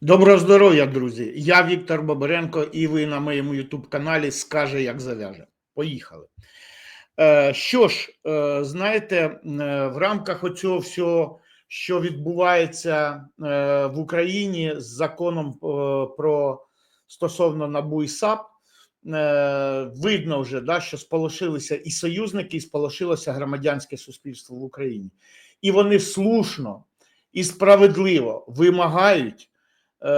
Доброго здоров'я, друзі! Я Віктор Бобаренко, і ви на моєму youtube каналі Скаже, як зав'яже. Поїхали. Е, що ж, е, знаєте, е, в рамках оцього всього, що відбувається в Україні з законом про стосовно НАБУ і САП, видно вже, да, що сполошилися і союзники, і сполошилося громадянське суспільство в Україні. І вони слушно і справедливо вимагають. Е,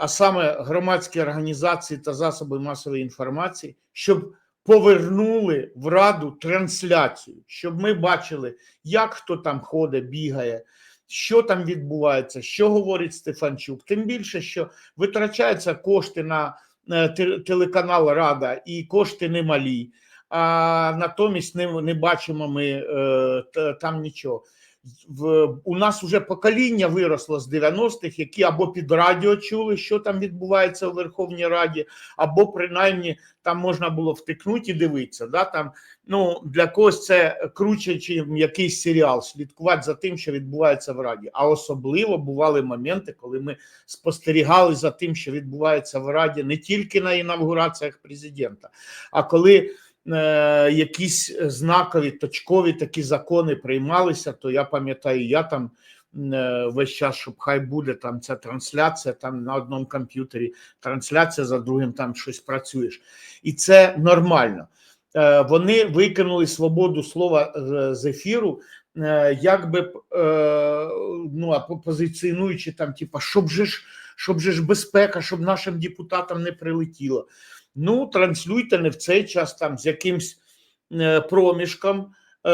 а саме громадські організації та засоби масової інформації, щоб повернули в раду трансляцію, щоб ми бачили, як хто там ходить, бігає, що там відбувається, що говорить Стефанчук. Тим більше, що витрачаються кошти на е, телеканал Рада і кошти немалі, а натомість не, не бачимо ми е, там нічого в у нас вже покоління виросло з 90-х, які або під радіо чули, що там відбувається у Верховній Раді, або принаймні там можна було втикнути і дивитися. Да? Там, ну, для когось це круче, ніж якийсь серіал, слідкувати за тим, що відбувається в Раді. А особливо бували моменти, коли ми спостерігали за тим, що відбувається в Раді не тільки на інавгураціях президента, а коли якісь знакові точкові такі закони приймалися, то я пам'ятаю, я там е, весь час, щоб хай буде там ця трансляція, там на одному комп'ютері трансляція, за другим там щось працюєш. І це нормально. Е, Вони викинули свободу слова е, з ефіру, е, якби е, ну, позиціонуючи там, типа, щоб же ж, щоб же ж безпека, щоб нашим депутатам не прилетіло. Ну, транслюйте не в цей час там з якимсь е, проміжком, е,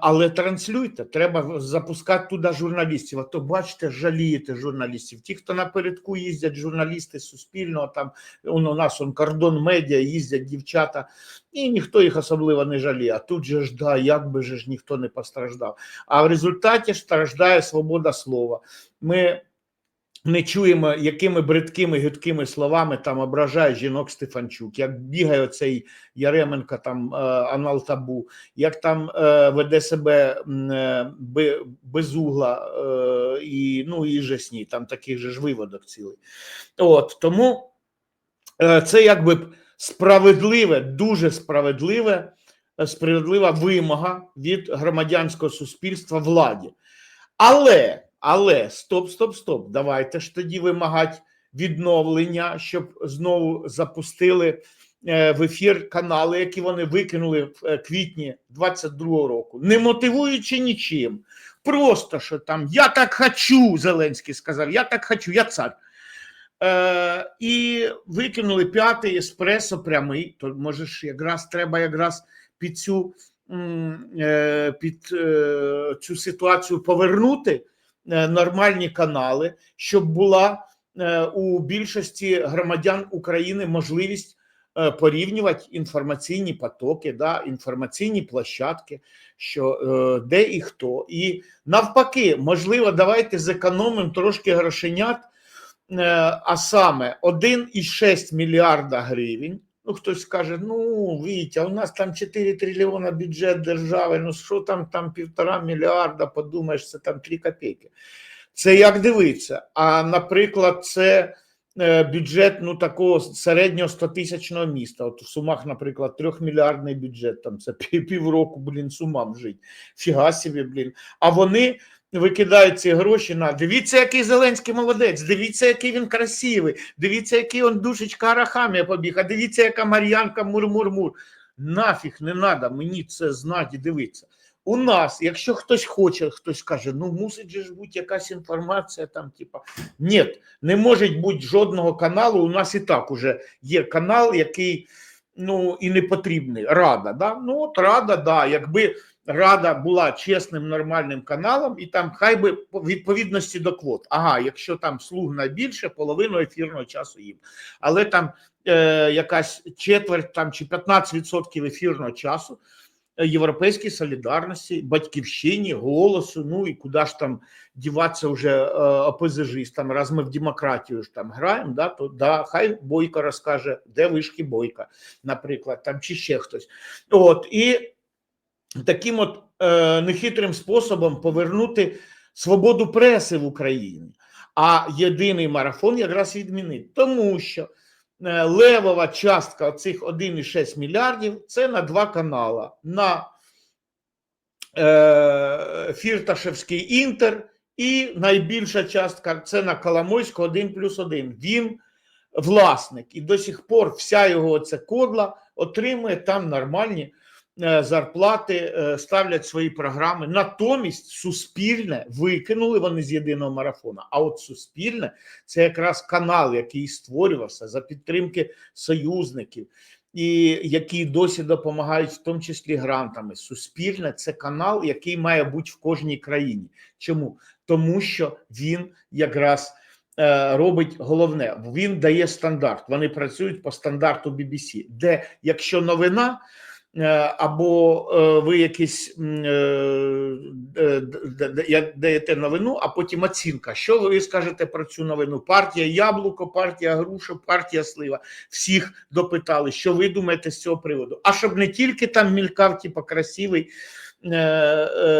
але транслюйте. Треба запускати туди журналістів. А то бачите, жалієте журналістів. Ті, хто напередку їздять, журналісти Суспільного, там он, у нас он кордон медіа, їздять дівчата, і ніхто їх особливо не жаліє. А тут же ж да, як би же ж ніхто не постраждав. А в результаті страждає свобода слова. Ми не чуємо, якими бридкими гидкими словами там ображає жінок Стефанчук, як бігає оцей Яременко, там е, анал табу, як там е, веде себе е, бе- безугла і ну і жесні, там таких же ж виводок цілий. От тому це якби справедливе, дуже справедливе, справедлива вимога від громадянського суспільства владі. Але, але, стоп, стоп, стоп. Давайте ж тоді вимагати відновлення, щоб знову запустили е, в ефір канали, які вони викинули в е, квітні 22-го року, не мотивуючи нічим. Просто що там я так хочу, Зеленський сказав, я так хочу, я цар. Е, і викинули п'ятий еспресо прямий. То може ж якраз треба якраз під цю е, під цю ситуацію повернути нормальні канали, щоб була е, у більшості громадян України можливість е, порівнювати інформаційні потоки, да, інформаційні площадки, що е, де і хто. І навпаки, можливо, давайте зекономимо трошки грошенят, е, а саме 1,6 мільярда гривень. Ну, хтось скаже, ну, Вітя, у нас там 4 трильйона бюджет держави, ну що там, там півтора мільярда, подумаєш, це там 3 копійки. Це як дивиться. А, наприклад, це е, бюджет ну, такого середнього 100-тисячного міста. От в Сумах, наприклад, трьохмільярдний бюджет, там це пів- півроку, блін, Сумам жить. Фіга собі, блін. А вони викидають ці гроші на дивіться, який Зеленський молодець, дивіться, який він красивий, дивіться, який он душечка Арахамія побіг, а дивіться, яка Мар'янка мур-мур-мур. Нафіг не треба мені це знати дивитися. У нас, якщо хтось хоче, хтось каже, ну мусить же ж бути якась інформація там, типа. Ні, не може бути жодного каналу. У нас і так уже є канал, який ну і не потрібний. Рада. Да? Ну от рада, да. Якби рада була чесним нормальним каналом, і там хай би по відповідності до квот. Ага, якщо там слуг найбільше, половину ефірного часу їм. Але там е, якась четверть там чи 15% ефірного часу. Європейській солідарності, батьківщині, голосу. Ну і куди ж там діватися вже е, опозижистам, раз ми в демократію ж там граємо, да, то да, хай Бойко розкаже, де вишки Бойка, наприклад, там чи ще хтось. От і таким от е, нехитрим способом повернути свободу преси в Україні. а єдиний марафон якраз відмінити. Тому що левова частка цих 1,6 мільярдів це на два канала. На е, Фірташевський Інтер і найбільша частка це на Коломойську 1 плюс 1. Він власник, і до сих пор вся його оця кодла отримує там нормальні е, зарплати, е, ставлять свої програми. Натомість суспільне викинули вони з єдиного марафону. А от суспільне це якраз канал, який створювався за підтримки союзників. І які досі допомагають, в тому числі грантами. Суспільне це канал, який має бути в кожній країні. Чому? Тому що він якраз е, робить головне, він дає стандарт. Вони працюють по стандарту BBC, де якщо новина. Е, Або е, ви якісь е, даєте новину, а потім оцінка. Що ви скажете про цю новину? Партія Яблуко, партія Груша, партія Слива. Всіх допитали, що ви думаєте з цього приводу. А щоб не тільки там мількав, типу, красивий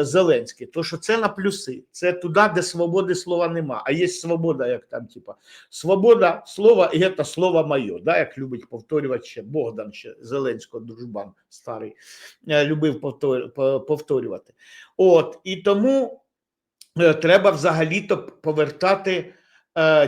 Зеленський, то що це на плюси, це туди, де свободи слова нема. А є свобода, як там, типа, свобода слова, і це слово моє, да, як любить повторювати ще Богдан ще Зеленського, дружбан старий, е, любив повтор- повторювати. От, і тому е, треба взагалі-то повертати е,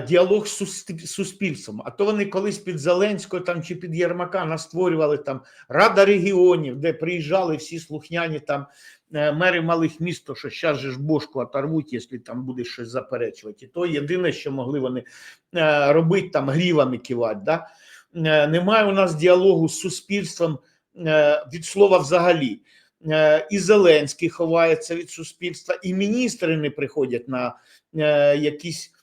діалог з суспільством. А то вони колись під Зеленського там чи під Єрмака настворювали там Рада регіонів, де приїжджали всі слухняні там е, мери малих міст, то що зараз же ж бошку оторвуть, якщо там буде щось заперечувати. І то єдине, що могли вони е, робити там грівами кивати. Да? Е, Немає у нас діалогу з суспільством е, від слова взагалі. Е, І Зеленський ховається від суспільства, і міністри не приходять на е, якісь е,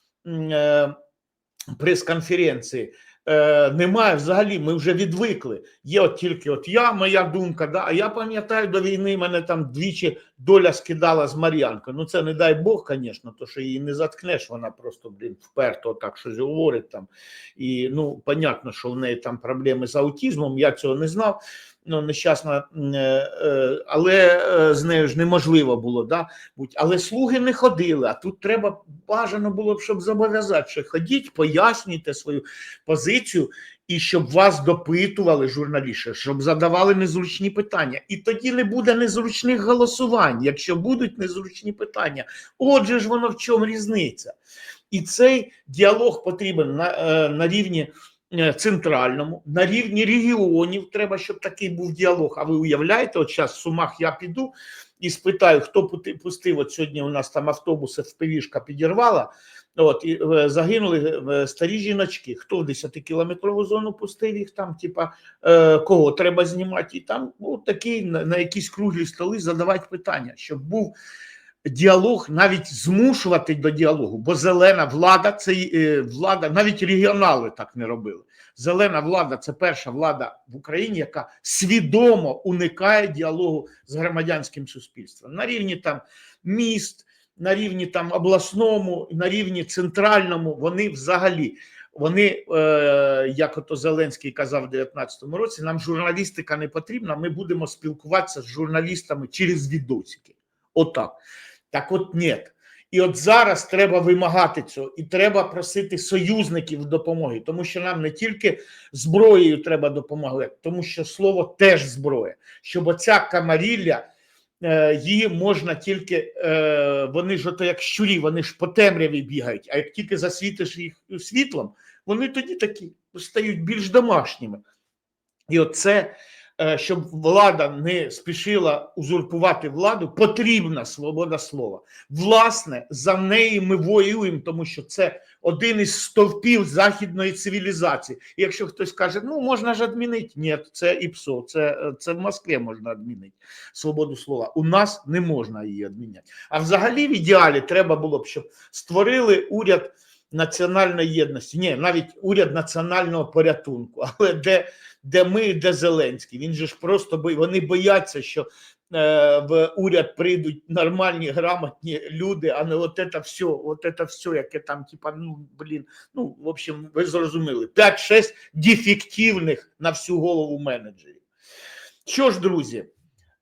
прес-конференції. Е, Немає взагалі, ми вже відвикли. Є от тільки от я, моя думка. Да? А я пам'ятаю до війни мене там двічі доля скидала з Мар'янкою. Ну це не дай Бог, звісно, то що її не заткнеш, вона просто блін вперто так щось говорить там. І ну, понятно, що в неї там проблеми з аутизмом, я цього не знав. Ну, нещасна, е, е, але е, з нею ж неможливо було, да. Але слуги не ходили. А тут треба бажано було б, щоб зобов'язати, що ходіть, пояснюйте свою позицію, і щоб вас допитували журналісти, щоб задавали незручні питання. І тоді не буде незручних голосувань, якщо будуть незручні питання. Отже ж, воно в чому різниця? І цей діалог потрібен на, е, на рівні е, центральному, на рівні регіонів. Треба, щоб такий був діалог. А ви уявляєте, от зараз в Сумах я піду і спитаю, хто пустив. От сьогодні у нас там автобуси впивішка підірвала. От і е, загинули е, старі жіночки. Хто в 10-кілометрову зону пустив їх там, типа е, кого треба знімати, і там ну, такі на, якісь круглі столи задавати питання, щоб був діалог, навіть змушувати до діалогу, бо зелена влада це влада, навіть регіонали так не робили. Зелена влада це перша влада в Україні, яка свідомо уникає діалогу з громадянським суспільством на рівні там міст, на рівні там обласному, на рівні центральному. Вони взагалі. Вони, е, як ото Зеленський казав в 19-му році, нам журналістика не потрібна. Ми будемо спілкуватися з журналістами через відосики. Отак. Так от ні. І от зараз треба вимагати цього, і треба просити союзників допомоги, тому що нам не тільки зброєю треба допомагати, тому що слово теж зброя. Щоб оця камарілля, її можна тільки, е, вони ж ото як щурі, вони ж по темряві бігають, а як тільки засвітиш їх світлом, вони тоді такі стають більш домашніми. І оце, е, щоб влада не спішила узурпувати владу, потрібна свобода слова. Власне, за неї ми воюємо, тому що це один із стовпів західної цивілізації. І якщо хтось каже, ну можна ж відмінити, ні, це ІПСО, це, це в Москві можна відмінити свободу слова. У нас не можна її відміняти. А взагалі, в ідеалі, треба було б, щоб створили уряд національної єдності. Ні, навіть уряд національного порятунку, але де, де ми, де Зеленський. Він же ж просто бо вони бояться, що е, в уряд прийдуть нормальні, грамотні люди, а не от це все, от це все, яке там, типа, ну блін, ну в общем, ви зрозуміли, 5-6 дефективних на всю голову менеджерів. Що ж, друзі,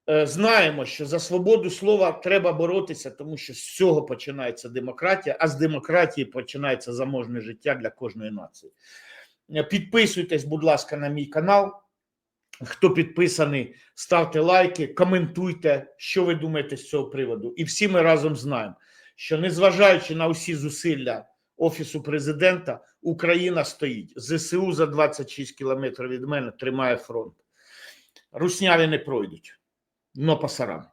Знаємо, що за свободу слова треба боротися, тому що з цього починається демократія, а з демократії починається заможне життя для кожної нації. Е, Підписуйтесь, будь ласка, на мій канал. Хто підписаний, ставте лайки, коментуйте, що ви думаєте з цього приводу. І всі ми разом знаємо, що незважаючи на усі зусилля Офісу президента, Україна стоїть. ЗСУ за 26 кілометрів від мене тримає фронт. Русняві не пройдуть. Но пасарам.